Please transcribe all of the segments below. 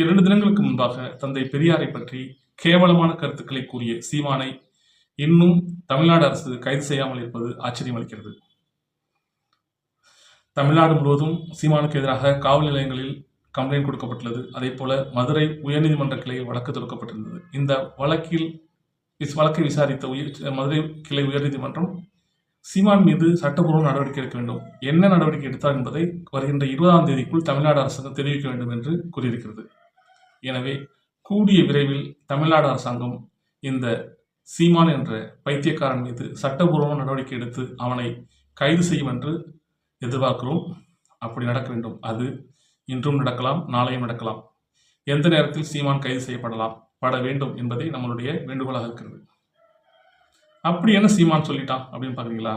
இரண்டு தினங்களுக்கு முன்பாக தந்தை பெரியாரை பற்றி கேவலமான கருத்துக்களை கூறிய சீமானை இன்னும் தமிழ்நாடு அரசு கைது செய்யாமல் இருப்பது ஆச்சரியம் அளிக்கிறது. தமிழ்நாடு முழுவதும் சீமானுக்கு எதிராக காவல் நிலையங்களில் கம்ப்ளைண்ட் கொடுக்கப்பட்டுள்ளது. அதே போல மதுரை உயர்நீதிமன்ற கிளையில் வழக்கு தொடுக்கப்பட்டிருந்தது. இந்த வழக்கில் வழக்கை விசாரித்த உயர் மதுரை கிளை உயர்நீதிமன்றம் சீமான் மீது சட்டப்பூர்வ நடவடிக்கை எடுக்க வேண்டும். என்ன நடவடிக்கை எடுத்தார் என்பதை வருகின்ற இருபதாம் தேதிக்குள் தமிழ்நாடு அரசுக்கு தெரிவிக்க வேண்டும் என்று கூறியிருக்கிறது. எனவே கூடிய விரைவில் தமிழ்நாடு அரசாங்கம் இந்த சீமான் என்ற பைத்தியக்காரன் மீது சட்டபூர்வ நடவடிக்கை எடுத்து அவனை கைது செய்யும் என்று எதிர்பார்க்கிறோம். அப்படி நடக்க வேண்டும். அது இன்றும் நடக்கலாம் நாளையும் நடக்கலாம். எந்த நேரத்தில் சீமான் கைது செய்யப்படலாம் பட வேண்டும் என்பதை நம்மளுடைய வேண்டுகோளாக இருக்கிறது. அப்படி என்ன சீமான் சொல்லிட்டான் அப்படின்னு பார்க்குறீங்களா?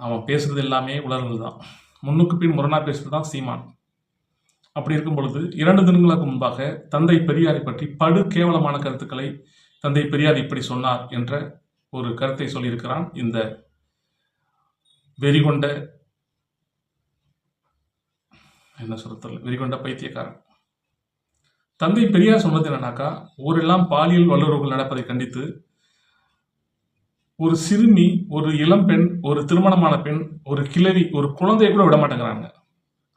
அவன் பேசுறது எல்லாமே உலர்கள் தான் முன்னுக்கு பின் முரணா பேசுறது தான் சீமான். அப்படி இருக்கும் பொழுது இரண்டு தினங்களுக்கு முன்பாக தந்தை பெரியாரை பற்றி படு கேவலமான கருத்துக்களை தந்தை பெரியார் இப்படி சொன்னார் என்ற ஒரு கருத்தை சொல்லியிருக்கிறான் இந்த வெறிகொண்ட என்ன சொல்றது வெறிகொண்ட பைத்தியக்காரன். தந்தை பெரியார் சொன்னது என்னன்னாக்கா ஊரெல்லாம் பாலியல் வல்லுறவுகள் நடப்பதை கண்டித்து ஒரு சிறுமி ஒரு இளம்பெண் ஒரு திருமணமான பெண் ஒரு கிழவி ஒரு குழந்தைய கூட விட மாட்டேங்கிறாங்க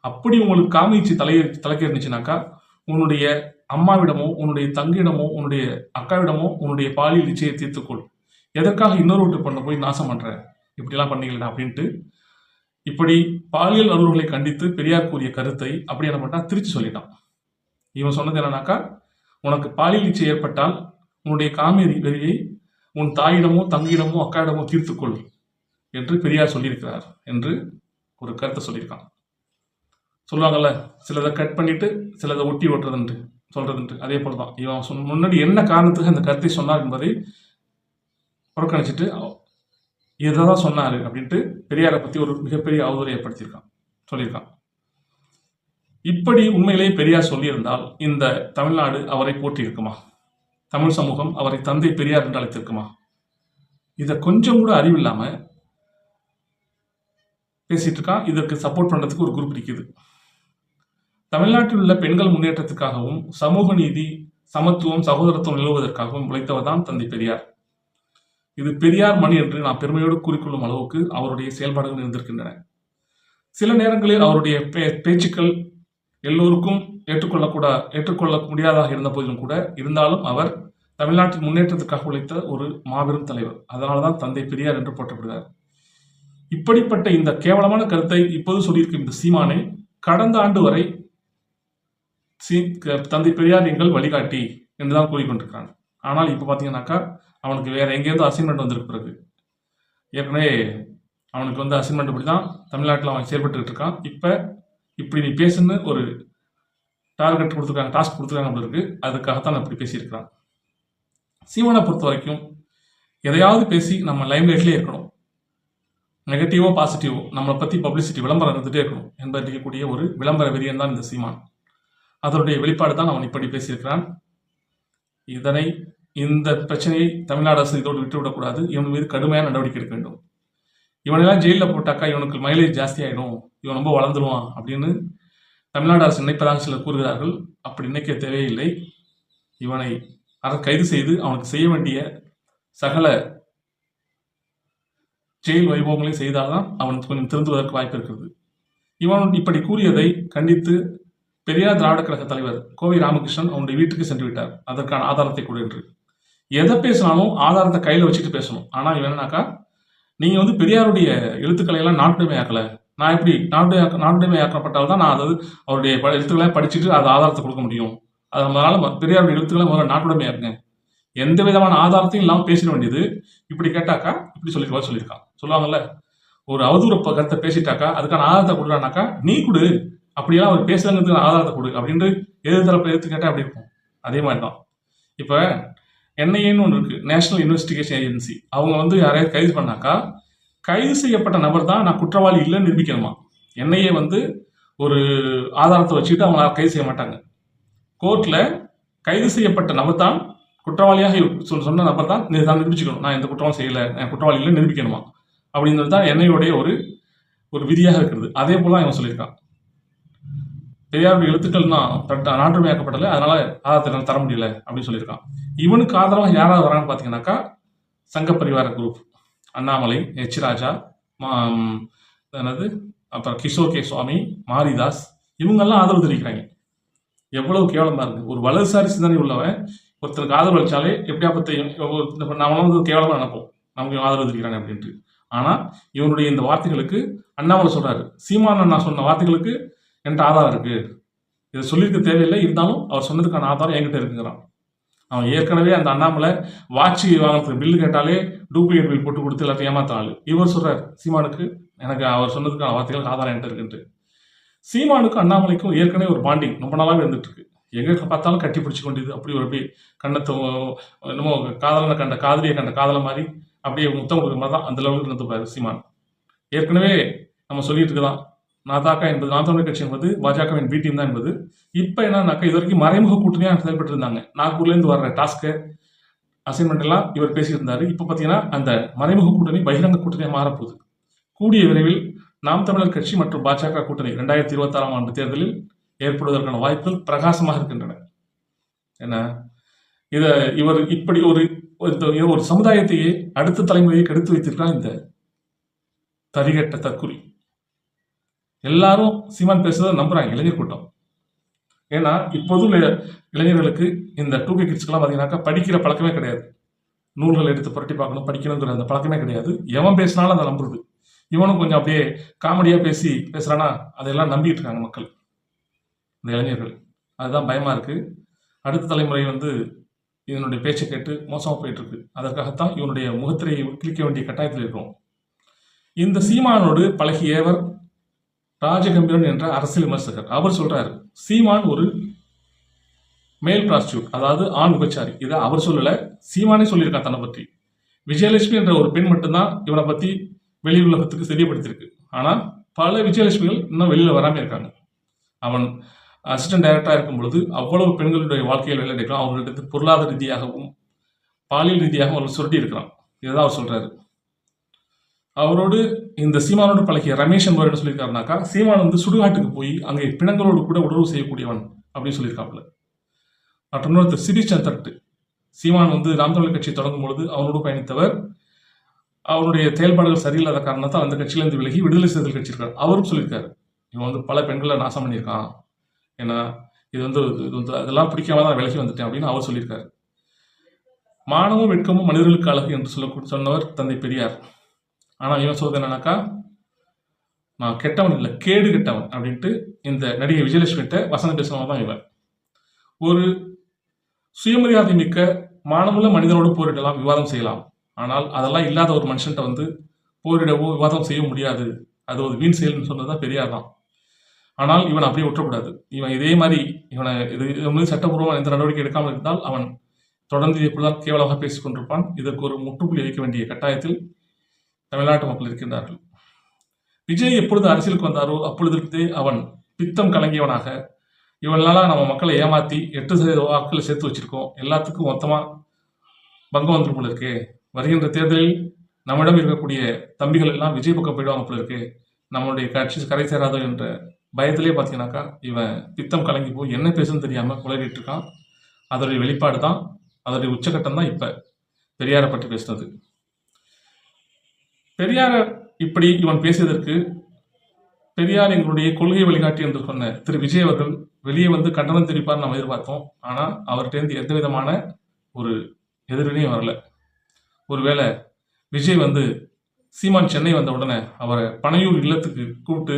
அப்படி உங்களுக்கு காமிச்சு தலை தலைக்க இருந்துச்சுனாக்கா உன்னுடைய அம்மாவிடமோ உன்னுடைய தங்கியிடமோ உன்னுடைய அக்காவிடமோ உன்னுடைய பாலியல் இச்சையை தீர்த்துக்கொள். எதற்காக இன்னொரு வீட்டு பண்ண போய் நாசம் பண்ணுறேன் இப்படிலாம் பண்ணீங்களா அப்படின்ட்டு இப்படி பாலியல் அலுவல்களை கண்டித்து பெரியார் கூறிய கருத்தை அப்படி என்ன பண்ணா திருச்சி சொல்லிட்டான். இவன் சொன்னது என்னன்னாக்கா உனக்கு பாலியல் இச்சை ஏற்பட்டால் உன்னுடைய காமேரி வெறியை உன் தாயிடமோ தங்கியிடமோ அக்காயிடமோ தீர்த்துக்கொள் என்று பெரியார் சொல்லியிருக்கிறார் என்று ஒரு கருத்தை சொல்லியிருக்கான். சொல்லுவாங்கல்ல சிலதை கட் பண்ணிட்டு சிலதை ஒட்டி ஓட்டுறதுன்ட்டு சொல்றதுன்ட்டு. அதே போல தான் இவன் சொன்ன முன்னாடி என்ன காரணத்துக்கு அந்த கருத்தை சொன்னார் என்பதை புறக்கணிச்சிட்டு இதை தான் சொன்னார் அப்படின்ட்டு பெரியாரை பற்றி ஒரு மிகப்பெரிய அவதூறை ஏற்படுத்தியிருக்கான் சொல்லியிருக்கான். இப்படி உண்மையிலேயே பெரியார் சொல்லியிருந்தால் இந்த தமிழ்நாடு அவரை போட்டி இருக்குமா தமிழ் சமூகம் அவரை தந்தை பெரியார் என்று அழைத்திருக்குமா? இதை கொஞ்சம் கூட அறிவில்லாம பேசிட்டு இருக்கான். இதற்கு சப்போர்ட் பண்றதுக்கு ஒரு குரூப் இருக்குது. தமிழ்நாட்டில் உள்ள பெண்கள் முன்னேற்றத்துக்காகவும் சமூக நீதி சமத்துவம் சகோதரத்துவம் நிலவுவதற்காகவும் உழைத்தவர் தான் தந்தை பெரியார். இது பெரியார் மணி என்று நான் பெருமையோடு கூறிக்கொள்ளும் அளவுக்கு அவருடைய செயல்பாடுகள் இருந்திருக்கின்றன. சில நேரங்களில் அவருடைய பே- பேச்சுக்கள் எல்லோருக்கும் ஏற்றுக்கொள்ளக்கூட ஏற்றுக்கொள்ள முடியாதாக இருந்த போதிலும் கூட இருந்தாலும் அவர் தமிழ்நாட்டின் முன்னேற்றத்துக்காக உழைத்த ஒரு மாபெரும் தலைவர். அதனால்தான் தந்தை பெரியார் என்று போற்றப்படுகிறார். இப்படிப்பட்ட இந்த கேவலமான கருத்தை இப்போது சொல்லியிருக்கும் இந்த சீமானை கடந்த ஆண்டு வரை சீ- தந்தை பெரியார் எங்கள் வழிகாட்டி என்று தான் கூறிக்கொண்டிருக்காங்க ஆனால் இப்போ பார்த்தீங்கன்னாக்கா அவனுக்கு வேறு எங்கேருந்து அசைன்மெண்ட் வந்திருக்கு பிறகு. ஏற்கனவே அவனுக்கு வந்து அசைன்மெண்ட் இப்படி தான் தமிழ்நாட்டில் அவன் செயல்பட்டுக்கிட்டு இருக்கான். இப்போ இப்படி நீ பேசுன்னு ஒரு டார்கெட் கொடுத்துருக்காங்க டாஸ்க் கொடுத்துருக்காங்க போல இருக்கு. அதுக்காகத்தான் இப்படி பேசியிருக்கிறான். சீமானை பொறுத்த வரைக்கும் எதையாவது பேசி நம்ம லைம்லைட்லேயே இருக்கணும். நெகட்டிவோ பாசிட்டிவோ நம்மளை பற்றி பப்ளிசிட்டி விளம்பரம் இருந்துகிட்டே இருக்கணும். என்பதற்கக்கூடிய ஒரு விளம்பர வெறியன் தான் இந்த சீமான். அதனுடைய வெளிப்பாடு தான் அவன் இப்படி பேசியிருக்கிறான். இதனை இந்த பிரச்சனையை தமிழ்நாடு அரசு இதோடு விட்டுவிடக்கூடாது. இவன் மீது கடுமையான நடவடிக்கை எடுக்க வேண்டும். இவனெல்லாம் ஜெயிலில் போட்டாக்கா இவனுக்கு மைலேஜ் ஜாஸ்தி ஆகிடும் இவன் ரொம்ப வளர்ந்துருவான் அப்படின்னு தமிழ்நாடு அரசு நினைப்பதாக சிலர் கூறுகிறார்கள். அப்படி நினைக்க தேவையில்லை. இவனை அதை கைது செய்து அவனுக்கு செய்ய வேண்டிய சகல ஜெயில் வைபவங்களையும் செய்தால்தான் அவன் கொஞ்சம் திருந்துவதற்கு வாய்ப்பு இருக்கிறது. இவன் இப்படி கூறியதை கண்டித்து பெரியார் திராவிட கழக தலைவர் கோவை ராமகிருஷ்ணன் அவனுடைய வீட்டுக்கு சென்று விட்டார். அதற்கான ஆதாரத்தை கொடு என்று. எதை பேசினாலும் ஆதாரத்தை கையில் வச்சுட்டு பேசணும். ஆனால் இவன் என்னன்னாக்கா நீங்கள் வந்து பெரியாருடைய எழுத்துக்களை எல்லாம் நாட்டுடைமையாக்கலை நான் எப்படி நாட்டுடைய நாட்டுடைமையாக்கப்பட்டால் தான் நான் அதாவது அவருடைய ப- எழுத்துக்களை படிச்சுட்டு அது ஆதாரத்தை கொடுக்க முடியும். அது நம்மளால் பெரியாருடைய எழுத்துக்களை முதல்ல நாட்டுடைமையாக்குங்க எந்த விதமான ஆதாரத்தையும் இல்லாமல் பேசிட வேண்டியது இப்படி கேட்டாக்கா இப்படி சொல்லி சொல்லியிருக்கான். சொல்லுவாங்கல்ல ஒரு அவதூறு கருத்தை பேசிட்டாக்கா அதுக்கான ஆதாரத்தை கொடுறானாக்கா நீ கொடு அப்படியெல்லாம் அவர் பேசுறதுக்கு ஆதாரத்தை கொடு அப்படின்ட்டு எதிர் தரப்பில் எடுத்து கேட்டால் அப்படி இருக்கும்? அதே மாதிரி தான் இப்போ என்ஐஏன்னு ஒன்று இருக்குது நேஷனல் இன்வெஸ்டிகேஷன் ஏஜென்சி அவங்க வந்து யாரையாவது கைது பண்ணாக்கா கைது செய்யப்பட்ட நபர் தான் நான் குற்றவாளி இல்லைன்னு நிரூபிக்கணுமா? என்ஐஏ வந்து ஒரு ஆதாரத்தை வச்சுக்கிட்டு அவங்கள கைது செய்ய மாட்டாங்க. கோர்ட்டில் கைது செய்யப்பட்ட நபர் தான் குற்றவாளியாக சொல் சொன்ன நபர் தான் நீ தான் நிரூபிச்சுக்கணும். நான் எந்த குற்றமும் செய்யலை நான் குற்றவாளி இல்லைன்னு நிரூபிக்கணுமா? அப்படின்றது தான் என்ஐயோடைய ஒரு ஒரு விதியாக இருக்கிறது. அதே போல் தான் இவன் சொல்லியிருக்கான். பெரியாருடைய எழுத்துக்கள் தான் நாட்டுமையாக்கப்படலை அதனால ஆதாரத்தை தர முடியல அப்படின்னு சொல்லியிருக்கான். இவனுக்கு ஆதரவாக யாராவது வரான்னு பார்த்தீங்கன்னாக்கா சங்க பரிவார குரூப் அண்ணாமலை எச் ராஜா மா- என்னது? அப்புறம் கிஷோர் கே. சுவாமி மாரிதாஸ். இவங்கெல்லாம் ஆதரவு தெரிவிக்கிறாங்க. எவ்வளவு கேவலமா இருக்கு. ஒரு வலதுசாரி சிந்தனை உள்ளவன் ஒருத்தருக்கு ஆதரவு அளிச்சாலே பற்றி நான் வந்து கேவலமா நினைப்போம். நமக்கு ஆதரவு தெரிவிக்கிறாங்க அப்படின்ட்டு. ஆனா இவனுடைய இந்த வார்த்தைகளுக்கு அண்ணாமலை சொல்றாரு. சீமான் அண்ணா சொன்ன வார்த்தைகளுக்கு என்கிட்ட ஆதாரம் இருக்கு. இதை சொல்லியிருக்க தேவையில்லை. இருந்தாலும் அவர் சொன்னதுக்கான ஆதாரம் என்கிட்ட இருக்குங்கிறான். அவன் ஏற்கனவே அந்த அண்ணாமலை வாட்சி வாங்குறதுக்கு பில்லு கேட்டாலே டூப்ளிகேட் பில் போட்டு கொடுத்து எல்லாத்தையும் ஏமாத்த இவர் சொல்கிறார் சீமானுக்கு எனக்கு அவர் சொன்னதுக்கான வார்த்தைகள் ஆதாரம் என்கிட்ட இருக்குன்ட்டு. சீமானுக்கும் அண்ணாமலைக்கும் ஏற்கனவே ஒரு பாண்டிங் ரொம்ப நாளாவே இருந்துட்டு இருக்கு. எங்க பார்த்தாலும் கட்டி பிடிச்சி கொண்டது. அப்படி ஒரு அப்படியே கண்ணத்தை என்னமோ காதலனை கண்ட காதலியை கண்ட காதலை மாதிரி அப்படியே முத்தம் கொடுக்குற மாதிரி தான் அந்த லெவலுக்கு இருந்துப்பாரு சீமான். ஏற்கனவே நம்ம சொல்லிட்டு இருக்கதான் நாதாக்கா என்பது நாம் தமிழர் கட்சி என்பது பாஜகவின் பி டீம் தான் என்பது. இப்போ என்னன்னாக்கா இது வரைக்கும் மறைமுக கூட்டணியாக செயல்பட்டு இருந்தாங்க நாக்பூர்லேருந்து வர்ற டாஸ்க்கு அசைன்மெண்ட் எல்லாம் இவர் பேசியிருந்தார். இப்போ பார்த்தீங்கன்னா அந்த மறைமுக கூட்டணி பகிரங்க கூட்டணியாக மாறப்போகுது. கூடிய விரைவில் நாம் தமிழர் கட்சி மற்றும் பாஜக கூட்டணி ரெண்டாயிரத்தி இருபத்தாறாம் ஆண்டு தேர்தலில் ஏற்படுவதற்கான வாய்ப்புகள் பிரகாசமாக இருக்கின்றன. என்ன இதை இவர் இப்படி ஒரு ஒரு- ஒரு சமுதாயத்தையே அடுத்த தலைமுறையை கெடுத்து வைத்திருக்கான் இந்த தரிகட்ட தற்குறி எல்லாரும் சீமான் பேசுறதை நம்புறாங்க இளைஞர் கூட்டம். ஏன்னா இப்போதும் உள்ள இளைஞர்களுக்கு இந்த டூ கே கிட்ஸ்க்கெல்லாம் பார்த்தீங்கன்னாக்கா படிக்கிற பழக்கமே கிடையாது. நூல்கள் எடுத்து புரட்டி பார்க்கணும் படிக்கணுங்கிற அந்த பழக்கமே கிடையாது. எவன் பேசினாலும் அதை நம்புறது. இவனும் கொஞ்சம் அப்படியே காமெடியாக பேசி பேசுகிறானா அதையெல்லாம் நம்பிட்டு இருக்காங்க மக்கள். இந்த இளைஞர்கள். அதுதான் பயமாக இருக்குது அடுத்த தலைமுறை வந்து இதனுடைய பேச்சை கேட்டு மோசமாக போயிட்டுருக்கு அதற்காகத்தான் இவனுடைய முகத்திரையை கிழிக்க வேண்டிய கட்டாயத்தில் இருக்கிறோம். இந்த சீமானோடு பழகியவர் ராஜகம்பீரன் என்ற அரசியல் விமர்சகர். அவர் சொல்றாரு சீமான் ஒரு மேல் பிராஸ்டியூட் அதாவது ஆண் உபச்சாரி இதை அவர் சொல்லல சீமானே சொல்லியிருக்கான் தன்னை பற்றி விஜயலட்சுமி என்ற ஒரு பெண் மட்டும்தான் இவனை பத்தி வெளி உலகத்துக்கு தெரியப்படுத்தியிருக்கு. ஆனால் பல விஜயலட்சுமிகள் இன்னும் வெளியில வராமல் இருக்காங்க. அவன் அசிஸ்டன்ட் டைரக்டராக இருக்கும் பொழுது அவ்வளவு பெண்களுடைய வாழ்க்கையில் வேலை எடுக்கலாம். அவர்களிடத்து பொருளாதார ரீதியாகவும் பாலியல் ரீதியாகவும் அவர்கள் சுருட்டி இருக்கிறான். இதுதான் அவர் சொல்றாரு. அவரோடு இந்த சீமானோடு பழகிய ரமேஷ் என்பவர் என்ன சொல்லியிருக்காருனாக்கா சீமான் வந்து சுடுகாட்டுக்கு போய் அங்கே பிணங்களோடு கூட உறவு செய்யக்கூடியவன் அப்படின்னு சொல்லியிருக்காப்புல. மற்றும் இன்னொருத்தர் சிரி சந்தர்ட்டு சீமான் வந்து நாம் தமிழர் கட்சி தொடங்கும் பொழுது அவனோடு பயணித்தவர். அவருடைய செயல்பாடுகள் சரியில்லாத காரணத்தால் அந்த கட்சியிலிருந்து விலகி விடுதலை சிறுத்தைகள் கட்சி இருக்கார். அவரும் சொல்லியிருக்காரு இவன் வந்து பல பெண்களை நாசம் பண்ணியிருக்கான். ஏன்னா இது வந்து இது வந்து அதெல்லாம் பிடிக்காம தான் விலகி வந்துட்டேன் அப்படின்னு அவர் சொல்லியிருக்காரு. மானமும் வெட்கமும் மனிதர்களுக்கு அழகு என்று சொல்ல சொன்னவர் தந்தை பெரியார். ஆனால் இவன் சொல்றது என்னன்னாக்கா நான் கெட்டவன் இல்லை கேடு கெட்டவன் அப்படின்ட்டு இந்த நடிகை விஜயலட்சுமிகிட்ட வசனம் பேசுனவன் தான் இவன். ஒரு சுயமரியாதை மிக்க மானமுள்ள மனிதனோடு போரிடலாம் விவாதம் செய்யலாம். ஆனால் அதெல்லாம் இல்லாத ஒரு மனுஷன்ட்ட வந்து போரிடவோ விவாதம் செய்ய முடியாது. அது ஒரு வீண் செயல்னு சொன்னது பெரியார் தான். ஆனால் இவன் அப்படியே விட்டுறக்கூடாது இவன் இதே மாதிரி இவனை இது இவன் வந்து எந்த நடவடிக்கை எடுக்காமல் இருந்தால் அவன் தொடர்ந்து இப்படிதான் கேவலமாக பேசிக் கொண்டிருப்பான். இதற்கு ஒரு முற்றுப்புள்ளி வைக்க வேண்டிய கட்டாயத்தில் தமிழ்நாட்டு மக்கள் இருக்கின்றார்கள். விஜய் எப்பொழுது அரசியலுக்கு வந்தாரோ அப்பொழுதிருந்தே அவன் பித்தம் கலங்கியவனாக இவனால நம்ம மக்களை ஏமாத்தி எட்டு சதவீத வாக்குகளை சேர்த்து வச்சிருக்கோம். எல்லாத்துக்கும் மொத்தமா பங்கம் வந்துடும் போல இருக்கு. வருகின்ற தேர்தலில் நம்மிடம் இருக்கக்கூடிய தம்பிகள் எல்லாம் விஜய் பக்கம் போயிடுவாங்க போல இருக்கு. நம்மளுடைய கட்சி கரை சேராதோ என்ற பயத்திலே பார்த்தீங்கன்னாக்கா இவன் பித்தம் கலங்கி போய் என்ன பேசுன்னு தெரியாம குளறிட்டு இருக்கான். அதோடைய வெளிப்பாடு தான் அதோடைய உச்சகட்டம் தான் இப்போ. பெரியாரை பற்றி பேசுனது பெரியார இப்படி இவன் பேசியதற்கு பெரியார் எங்களுடைய கொள்கை வழிகாட்டி என்று சொன்ன திரு விஜய் அவர்கள் வெளியே வந்து கண்டனம் தெரிவிப்பார் நம்ம எதிர்பார்த்தோம். ஆனால் அவர்கிட்டேருந்து எந்த விதமான ஒரு எதிர்வினையும் வரல. ஒருவேளை விஜய் வந்து சீமான் சென்னை வந்த உடனே அவரை பனையூர் இல்லத்துக்கு கூப்பிட்டு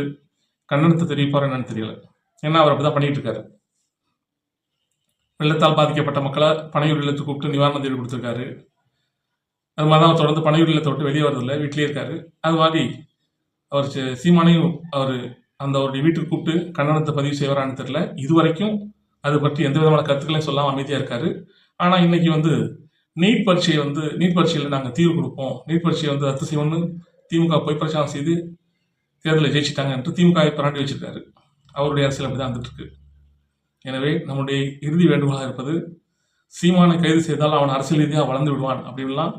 கண்டனத்தை தெரிவிப்பார் என்னன்னு தெரியல. ஏன்னா அவர் அப்படிதான் பண்ணிட்டு இருக்காரு. வெள்ளத்தால் பாதிக்கப்பட்ட மக்களை பனையூர் இல்லத்துக்கு கூப்பிட்டு நிவாரண தேடி கொடுத்துருக்காரு. அது மாதிரி தான் அவர் தொடர்ந்து பனையூரில் தொட்டு வெளியே வரதில்லை வீட்டிலே இருக்காரு. அது மாதிரி அவர் சீமானையும் அவர் அந்த அவருடைய வீட்டுக்கு கூப்பிட்டு கண்டனத்தை பதிவு செய்வாரான்னு தெரில இது வரைக்கும் அது பற்றி எந்த விதமான கருத்துக்களையும் சொல்லாமல் அமைதியாக இருக்காரு. ஆனால் இன்னைக்கு வந்து நீட் பரீட்சையை வந்து நீட் பரீட்சையில் நாங்கள் தீர்வு கொடுப்போம். நீட் பரீட்சையை வந்து ரத்து செய்வோம்னு திமுக போய் பிரச்சாரம் செய்து தேர்தலில் ஜெயிச்சிட்டாங்க என்று திமுகவை பிராண்டி வச்சிருக்காரு. அவருடைய அரசியல் அப்படி தான் வந்துட்டுருக்கு எனவே நம்முடைய இறுதி வேண்டுகோளாக இருப்பது சீமானை கைது செய்தால் அவன் அரசியல் ரீதியாக வளர்ந்து விடுவான் அப்படின்லாம்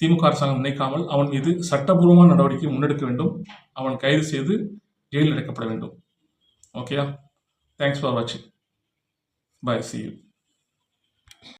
திமுக அரசாங்கம் நினைக்காமல் அவன் மீது சட்டபூர்வமான நடவடிக்கை முன்னெடுக்க வேண்டும். அவன் கைது செய்து ஜெயிலில் அடைக்கப்பட வேண்டும். ஓகேயா தேங்க்ஸ் ஃபார் வாட்சிங் பை சி யூ